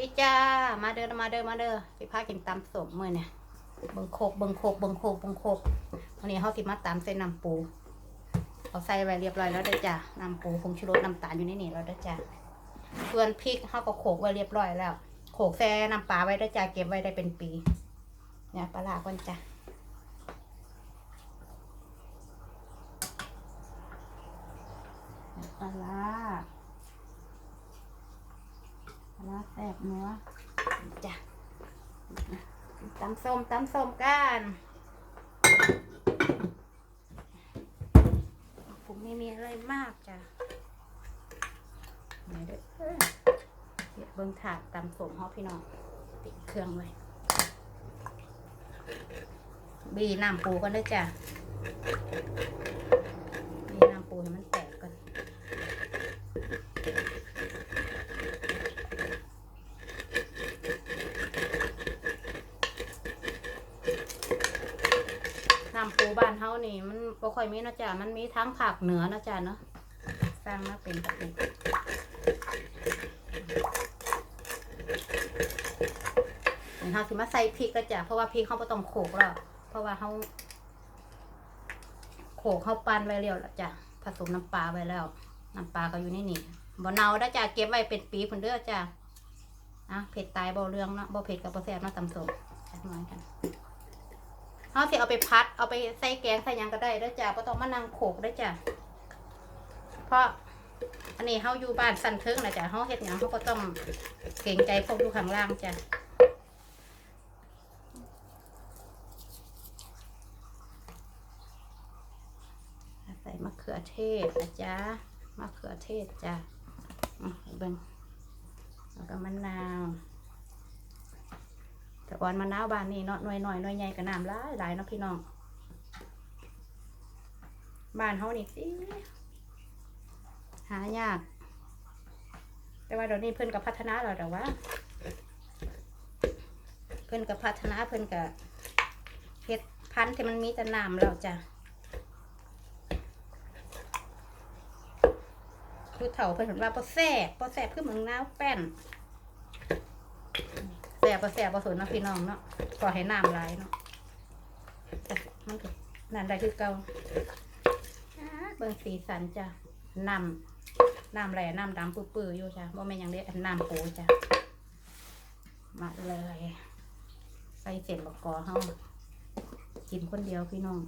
ดีจ้า มาเด้อมาเด้อมาเด้อสิพากินตำสมมือเนี่ยเบิ่งโคกเบิ่งโคกเบิ่งโคกเบิ่งโคกวันนี้เฮาสิมาตำใส่น้ำปูเอาใส่ไว้เรียบร้อยแล้วเด้อจ้าน้ำปูผงชูรสน้ำตาลอยู่ในนี่แล้วเด้อจ้าส่วนพริกเฮาก็โขกไว้เรียบร้อยแล้ว โขกแซ่น้ำปลาไว้เด้อจ้าเก็บไว้ได้เป็นปี เนี่ยปลาร้าก่อนจ้าปลาลา ร้าแซ่บเนื้อจ้ะตำส้มตำส้มกันผมไม่มีอะไรมากจ้ะไหนเด้อเดี๋ยวเบิ่งถาดตำส้มเฮาพี่น้องติดเครื่องไว้บีน้ำปูกันด้วยจ้ะบีน้ำปูให้มันำปูบ้านเฮานี่ มันบ่ ค่อยมีนะจ๊ะมันมีทั้งภาคเหนือนะจ๊ะเนาะสร้างมาเป็นแบบนี้เดี๋ยวเราสิมาใส่พริกแล้วจ้ะเพราะว่าพริกเขาบ่ต้องโขลกแล้วเพราะว่าเขาโขลกเขาปั้นไว้แล้วแล้วจ้ะผสมน้ำปลาไว้แล้วน้ำปลาก็อยู่ในนี่บ่เนาได้จ้ะเก็บไว้เป็นปีพุ่นเด้อจ้ะอะเผ็ดตายบ่เรื่องเนาะบ่เผ็ดกับบ่แซ่บเนาะตำสมจักหน่อยกัน เขาสิเอาไปพัด เอาไปใส่แกงใส่ยังก็ได้ด้อจ้ะบ่ต้องมานั่งโขลกด้อจ้ะเพราะอันนี้เขาอยู่บ้านสั่นเทิงนะจ๊ะเขาเฮ็ดหยังเขาก็ต้องเกรงใจพวกอยู่ข้างล่างจ้ะใส่มะเขือเทศนะจ๊ะมะเขือเทศจ้ะอืมให้เบิ่งแล้วก็มะนาว แต่ก่อนมะนาวบ้านนี้เนาะหน่วยหน่อยหน่วยใหญ่กับน้ำหลายหลายเนาะพี่น้อง บ้านเขานี่สิหายาก แต่ว่าเดี๋ยวนี้เพิ่นกับพัฒนาแล้วแต่ว่า เพิ่นกับพัฒนาเพิ่นกับเฮ็ดพันธุ์ที่มันมีแต่น้ำแล้วจ้ะคือเถ่าเพิ่นเห็นว่าบ่แซ่บบ่แซ่บคือเมืองนาวแป้น บบ่แซ่บบ่สนเนาะพี่น้องเนาะขอให้น้ำไหลเนาะแต่มันก็นั่นได้คือเก่าอ่าเบิ่งสีสันจ้ะน้ำน้ำแหล่น้ำดำปื้อๆอยู่จ้ะว่าแม่นยังเด้อันน้ำโปจ้ะมาเลย ใส่เสร็จบักกอเฮากินคนเดียวพี่น้อง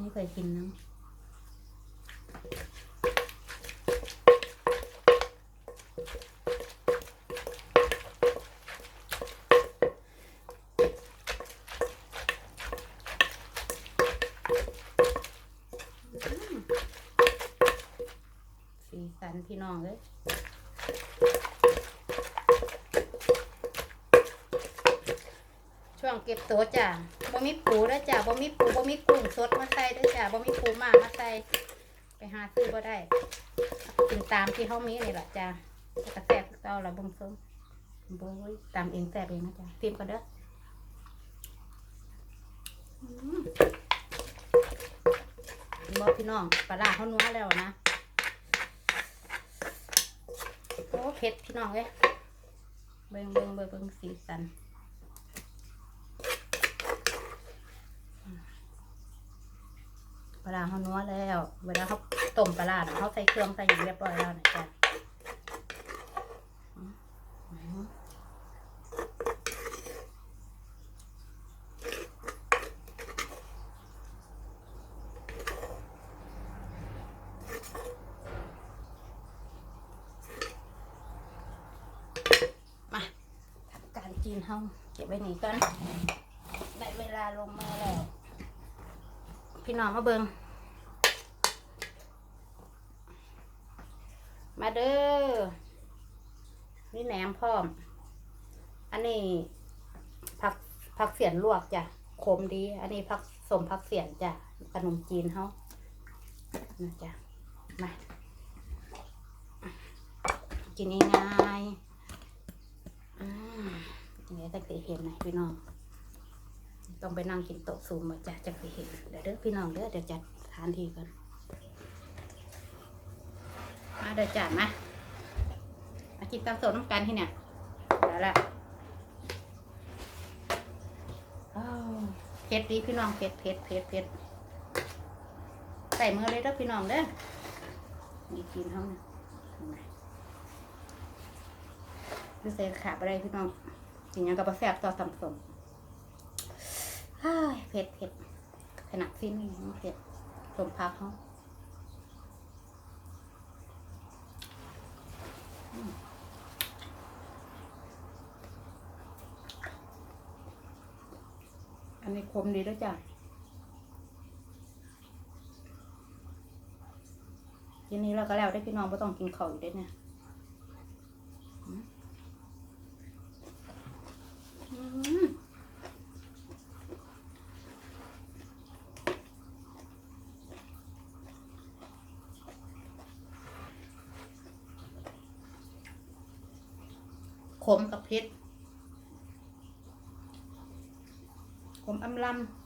ไม่เคยกินนะ สีสันพี่น้องเลยช่วงเก็บตัวจ้ะบ่มีปูด้อจ้ะบ่มีปูบ่มีกุ้งสดมาใส่ด้อจ้ะบ่มีปูมามาใส่ไปหาซื้อบ่ได้กินตามที่เฮามีนี่แหละจ้ะกระแซ่บเก่าละเบิ่งส้มบ่ยตามเองแซ่บเองนะจ้ะเตรียมกันเด้ออืมบ่พี่น้องปลาร้าเขานัวแล้วนะ โอ้เผ็ดพี่น้องเอ้ยเบิ่งเบิ่งเบิ่งเบิ่งสีสันปลาเขานัวแล้ว เวลาเขาต้มปลาร้าน่ะเขาใส่เครื่องใส่อย่างเรียบร้อยแล้วนะจ๊ะอืมอืมมาทำการจีน เฮาเก็บไว้นี่ก่อนได้เวลาลงมาแล้ว พี่น้องมาเบิงมาเด้อนี่แหนมพร้อม อันนี้ผักผักเสียนลวกจ้ะขมดี อันนี้ผักสมผักเสียนจ้ะขนมจีนเขานะจ้ะมากินง่ายๆ เดี๋ยวจะเคยเห็นไหมพี่น้อง ต้องไปนั่งกินโต๊ะสูงมาจ้ะจะไปเห็น เดี๋ยวเด้อพี่น้องเด้อเดี๋ยวจัดทานทีกันมาเดี๋ยวจัดมามากินตามโซนน้ำกันที่เนี่ยแล้วแหละเผ็ดดีพี่น้องเผ็ดเผ็ดเผ็ดเผ็ดใส่มือเลยเด้อพี่น้องเด้อนี่กินเขาเนี่ยเห็นไมดูใส่ขาไปได้พี่น้อง กินยังกับปแซ่บต่อตำส้มเฮ้ยเผ็ดเผ็ดขนาดซินยังเผ็ดสมพักเขาอันนี้คมดีแล้วจ้ะทีนี้เราก็แล้วได้พี่น้องไม่ต้องกินข้าอยู่ได้เนี่ย 125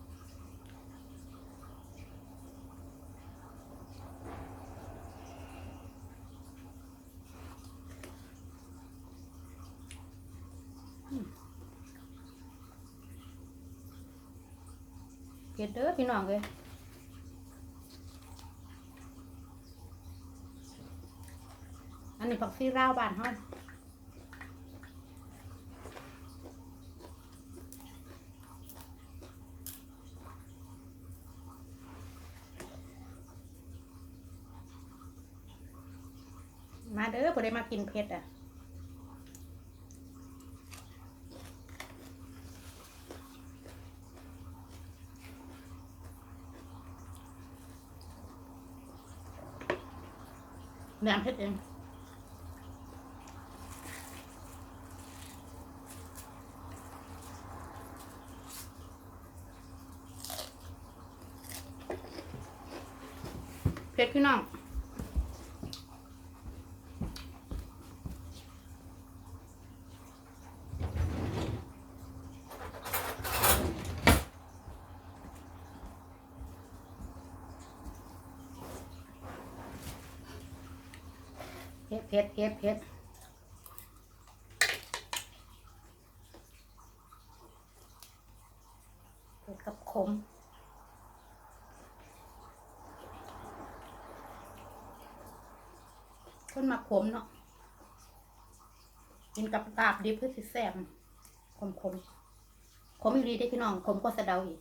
เผ็ดเด้อพี่น้องเลยอันนี้ผักซีราวบ้านเฮา กินเผ็ดอะแหนมเผ็ดเองเผ็ดพี่น้อง เผ็ดเผ็ดเผ็ดกับขมคนมาขมเนาะกินกับกาบดิบเพื่อสิแซ่บขมขมขมอีหลีได้พี่น้องขมก็สะเดาอีก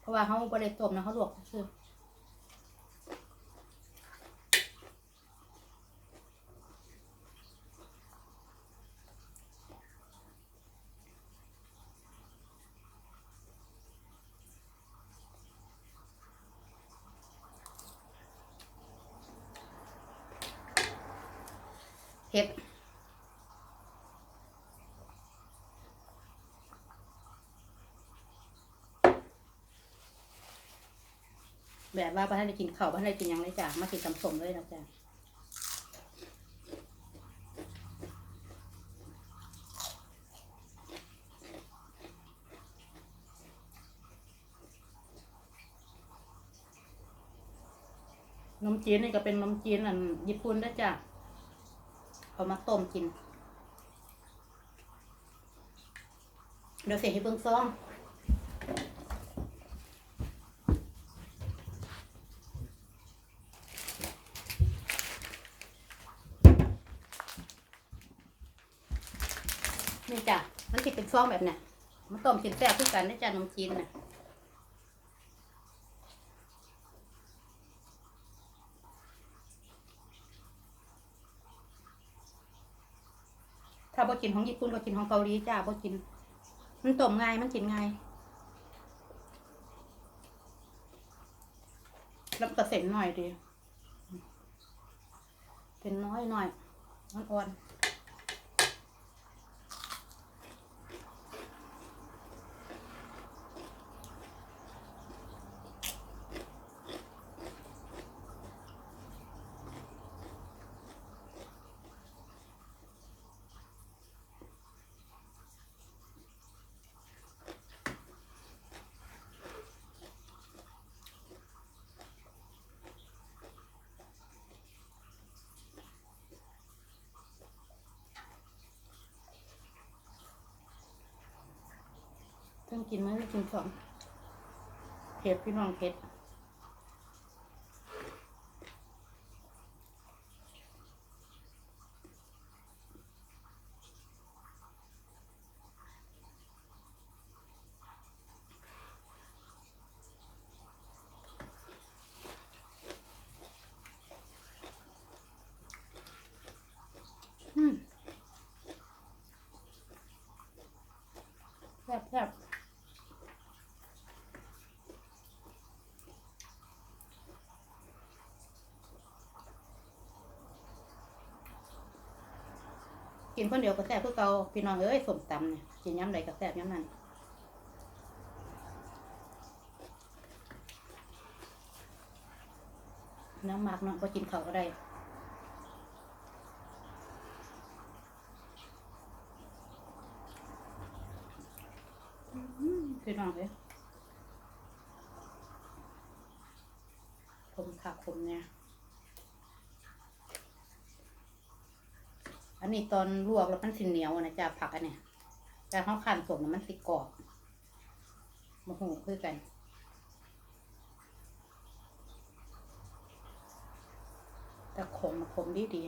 เพราะว่าเขาบริต้มนะเขาลวกซื่อ เห็ด แบบว่าบ้านได้กินข้าวบ้านได้กินยังเลยจ้ะมากินตำสมเลยนะจ้ะนมจีนนี่ก็เป็นนมจีนอันญี่ปุ่นด้จ้ะเอามาต้มกิน เดี๋ยวเสียให้เบิ่งซอง นี่จ้ะ มันจะเป็นซ องแบบเนี้ยมาต้มกินแซ่บคือกันนะจ้ะนมจีนน่ะถ้าบ่กินของญี่ปุ่นก็กินของเกาหลีจ้าบ่กิน มันต้มง่ายมันกินง่ายแล้วก็เส้นหน่อยดีเป็นน้อยหน่อยอ่อน พิ่งกินมื้อกินสองเผ็ดพี่น้องเผ็ดแซ่บแซ่บ กินคนเดียวก็แซ่บคือเก่าพี่น้องเอ้ยสมตำเนี่ยกินย้ำใดก็แซ่บย้ำนั้นน้ำหมักเนาะก็กินเขาก็ได้พี่น้องเลยผมขับผมเนี่ย อันนี้ตอนลวกแล้วมันสิเหนียวนะจ๊ะผักอันเนี้ยแต่ข้าขันสมแล้วมันสิกรอบมาหูคือกันแต่ขมขมดีดี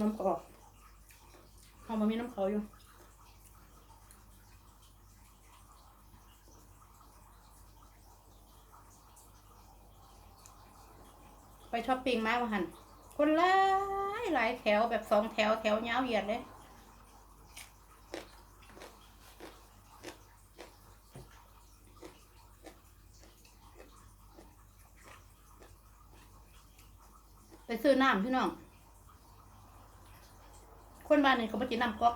น้ำกรอบเอามามีน้ำเขาอยู่ ไปช้อปปิ้งมาว่าหันคนหลายหลายแถวแบบสองแถวแถวยาวเหยียดเลยไปซื้อน้ำพี่น้อง คนบ้านนี่เขาไม่กินน้ำก๊อก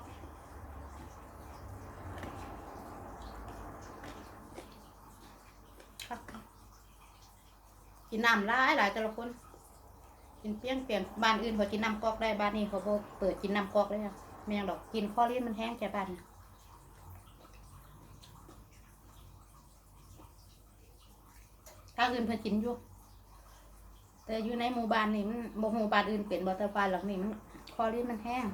กินน้ำหลายหลายแต่ละคน กินเปี้ยงเปลี่ยนบ้านอื่นเขากินน้ำก๊อกได้บ้านนี้เขาบ่เปิดกินน้ำก๊อกเลยอะไม่ยังดอกกินข้อลิ้นมันแห้งแค่บ้านถ้าอื่นเพิ่นกินอยู่แต่อยู่ในหมู่บ้านนี่มันบ่หมู่บ้านอื่นเป็นบ่แต่บ้านหลังนี้มันข้อลิ้นมันแห้ง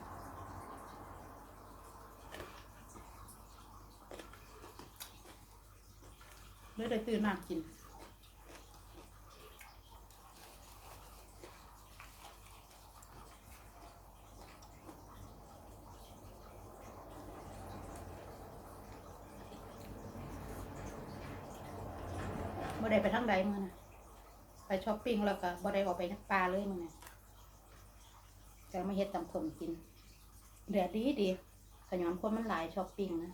เลยได้ซื้อน้ำกิน บ่ได้ไปทางใดมื้อนะไปิ้งแล้วก็บ่ได้ออกไปนักปลาเลยมื้อนะแต่มาเฮ็ดตำส้มกินแดดดีดีขย้อนคนมันหลายช้อปปิ้งนะ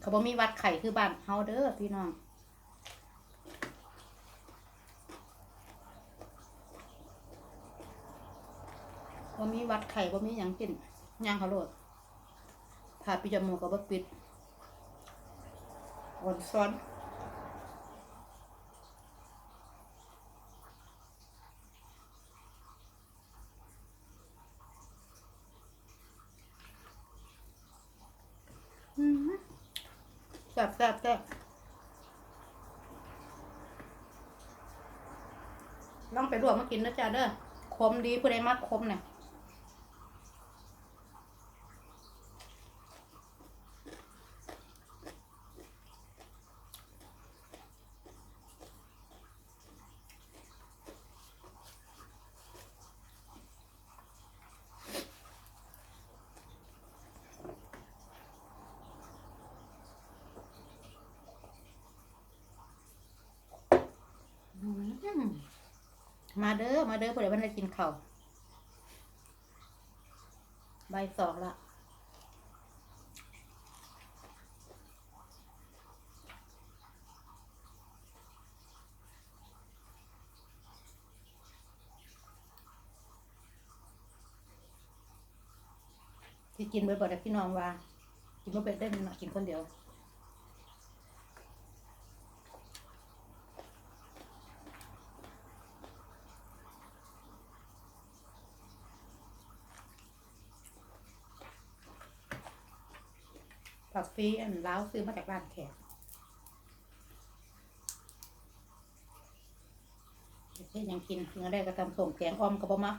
เขาบอกมีวัดไข่คือบ้านเฮาเด้อพี่น้องบ่มีวัดไข่บ่มีหยังกินย่างเขาโลดถ้าปิจมูกก็บ่ปิดอ่อนซ้อน อืมแซ่บแซ่บแซ่บลองไปรวมมา กินนะจ๊ะเด้อคมดีผู้ใดมักคมเนี่ยอืม มาเด้อ มาเด้อผู้ใดวันได้กินข้าวใบสองละที่กินเบิดบ่ได้พี่น้องว่า กินบ่เป็นได้มันกินคนเดียว ฟรีอันเล้าซื้อมาจากร้านแขกเฮ็ดหยังกินเนื้อได้ก็ทำส่งแกงอ้อมกับบะมะ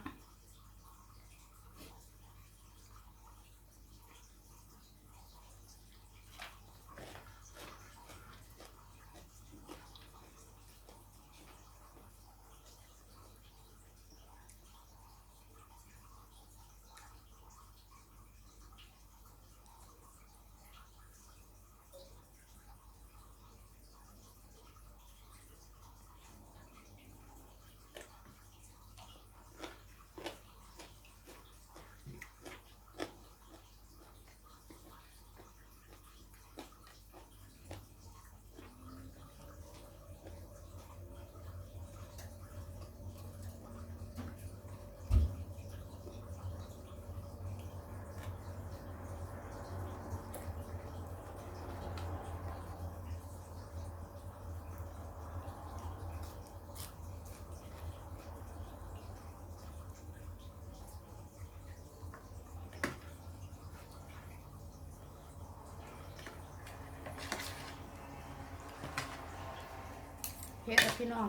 เพชรพี่น้อง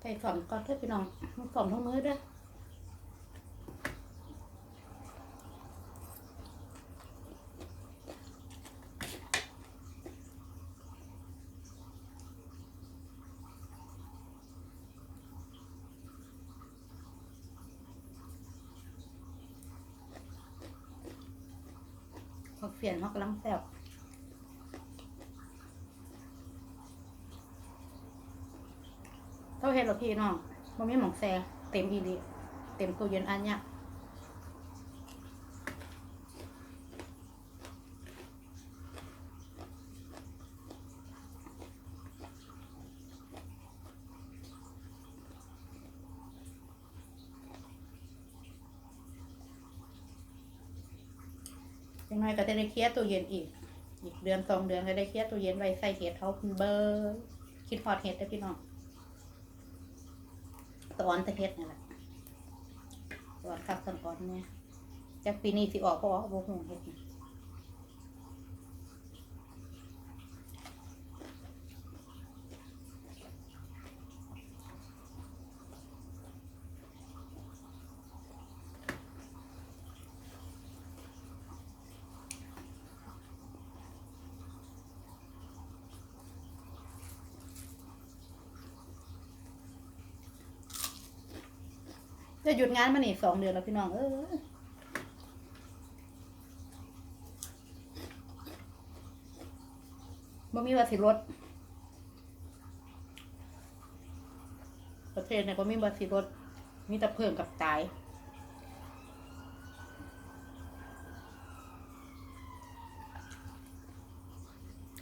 ใส่สอมก่อนเถอะพี่น้องสอมทั้งมือเด้ว ผักเสียนเขากำลังแซ่บเท่าเห็นหรอพี่น้องมันมีหมองแซ่เต็มอีดีเต็มตู้เย็นอันเนี้ย จะได้เคลียร์ตู้เย็นอีก อีกเดือนสองเดือนก็ได้เคลียร์ตู้เย็นไว้ใส่เห็ดเขาเบอร์คิดพอดเห็ดได้พี่น้องตอนตะเห็ดนี่แหละตอนคับตอนก่อนเนี่ยจากปีนี้สิออกเพราะว่าบ่ฮู้เห็ด จะหยุดงานมานี่สองเดือนแล้วพี่น้อง เออบ่มีว่าสิลดประเทศเนี่ยก็มีว่าสิลดมีแต่เพิ่มกับตาย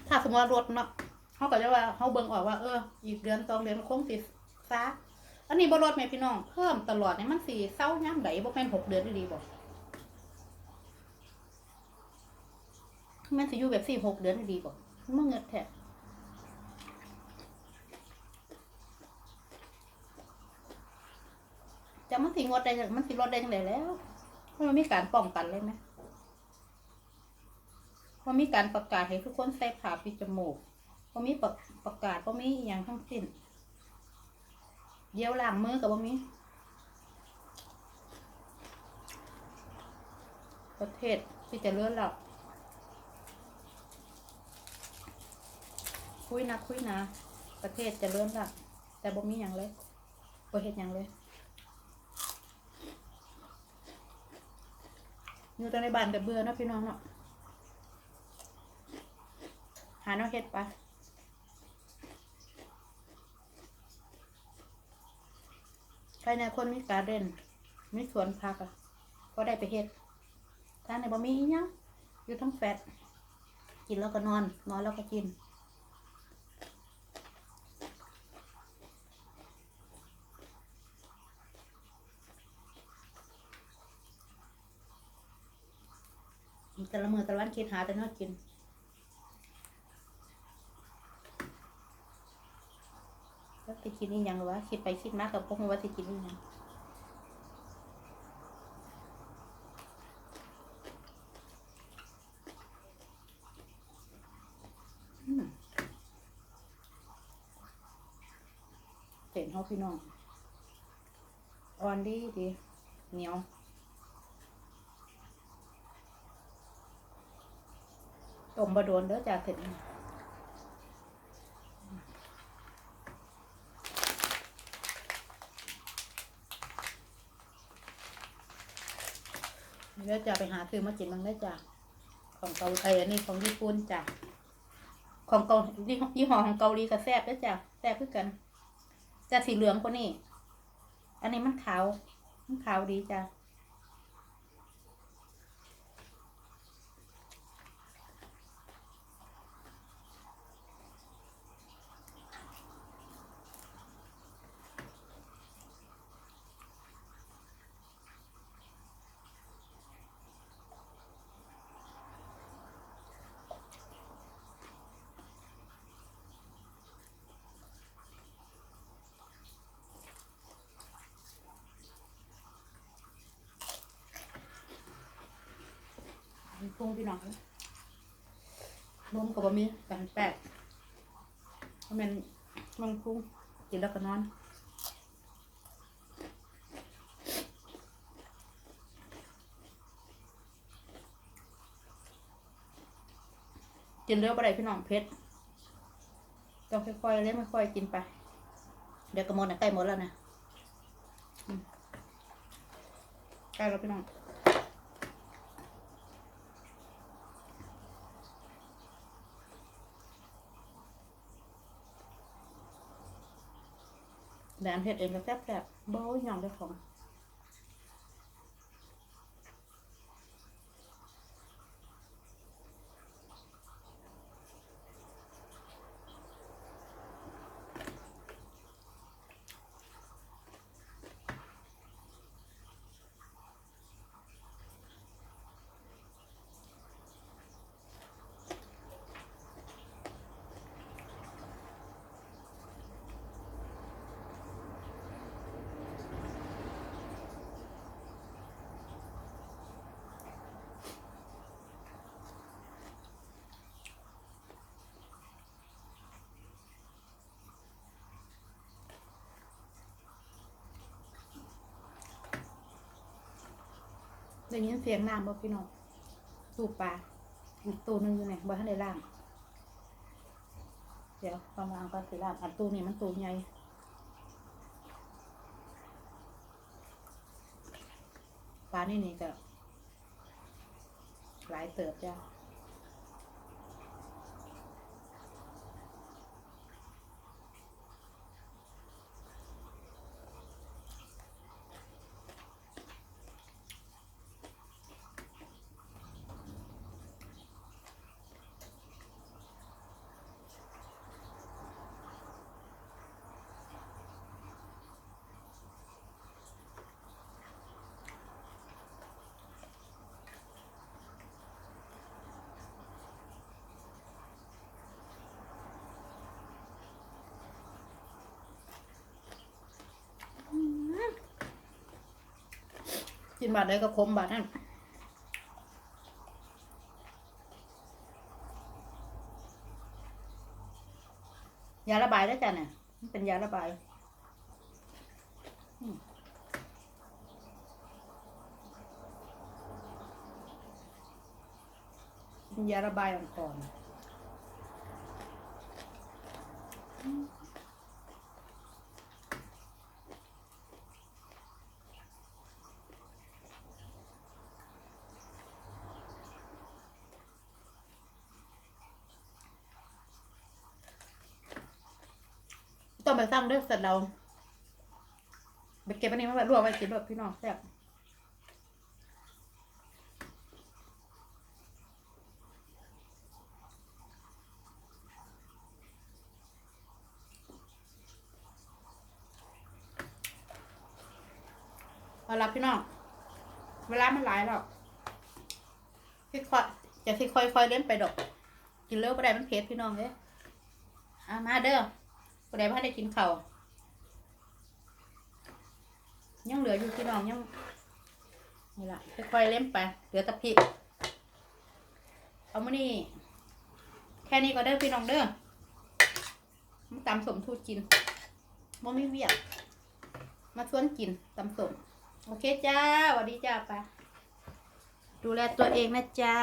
ถ้าสมมติว่าลดเนาะเขาก็จะว่าเขาเบิ่งออกว่า เออ อีกเดือนสองเดือนคงสิซา อันนี้บ่ลดแม่พี่น้องเพิ่มตลอดเนี่ยมันสีเศร้าย่ำไดบ่แม่นหกเดือนดีบ่แม่นสิอยู่แบบสี่หกเดือนดีๆบ่มันเงิดแท้จะมันสิงดได้จังมันสิลดได้จังไดแล้วมันมีการป้องกันเลยไหมมันมีการประกาศให้ทุกคนใส่ผ้าปิดจมูกมันมีประประกาศมันมีอย่างทั้งสิ้น เยี่ยวล้างมือกับบ่มีประเทศที่จะเลื่อนหลับคุยนะคุยนะ ประเทศจะเลื่อนหลับแต่บ่มีอย่างเลยบ่เฮ็ดอย่างเลยอยู่แต่ในบ้านแต่เบื่อนะพี่น้องเนาะหาแนวเฮ็ดไป ใครในคนมีการเด่นมีสวนพักอะก็ได้ไปเฮ็ดถ้าในบ่มีอิหยังอยู่ทั้งแฟตกินแล้วก็นอน นอนแล้วก็กินแต่ละมือแต่ละวันคิดหาแต่นอกิน แล้ว ไปกินอีหยังวะคิดไปคิดมากกับพวกมันว่าสิกินอีหยังเห็นเขาพี่น้องอ่อนดีดีเหนียวต้มบะโดนเด้อจ้าเสร็จ เดี๋ยวจะไปหาซื้อมากินมังได้จ้ะของเกาไอ้อันนี้ของญี่ปุ่นจ้ะของเกายี่ห้อยี่ห้อของเกาหลีก็แซ่บด้วยจ้ะแซ่บคือกันจะสีเหลืองกว่านี้ อันนี้มันขาว มันขาวดีจ้ะ องนมกับบะหมี่กันแปะเพราะมันมันพุงกินแล้วก็นอนกินเร็วไปได้พี่น้องเพชรต้องค่อยๆเล่นค่อยๆกินไป เดี๋ยวกระมวลนะใกล้หมดแล้วนะใกล้แล้วพี่น้อง แหลมเผ็ดเองก็แซ่บๆโบ้ยยอมเจ้าของ ได้ยินเสียงน้ำบ่พี่น้องตู้ปลาอีกตู้หนึงอยู่ไหนบ่ทันได้ล่าง เดี๋ยวประมาณก็สิล่างอันตู้นี้มันตู้ใหญ่ปลานี่นี่ก็หลายเติบจ้า กินบาทใดก็คมบาทนั่นยาระบายได้วจ้ะเนี่ยมันเป็นยาระบายยาระบายอ่อนๆ ไปสร้างเรื่องเสร็จเราไปเก็บอันนี้มาไว้รวมไว้กินแบบพี่น้องแซ่บเอาละพี่น้อง เวลามันหลายแล้วพี่คอยจะที่ค่อยๆเล่นไปดอก กินเร็วไปได้มันเผ็ดพี่น้องเลยอามาเด้อ ไปได้พ่ได้กินข้ายังเหลืออยู่พี่น้องยังนี่ละค่อยๆเล่นไป เหลือตะพิเอามานี่ แค่นี้ก็ได้พี่น้องเด้อมาตำสมทูกินบ่มีเวียกมาชวนกินตำสม โอเคจ้าสวัสดีจ้าไปาดูแลตัวเองนะจ๊ะ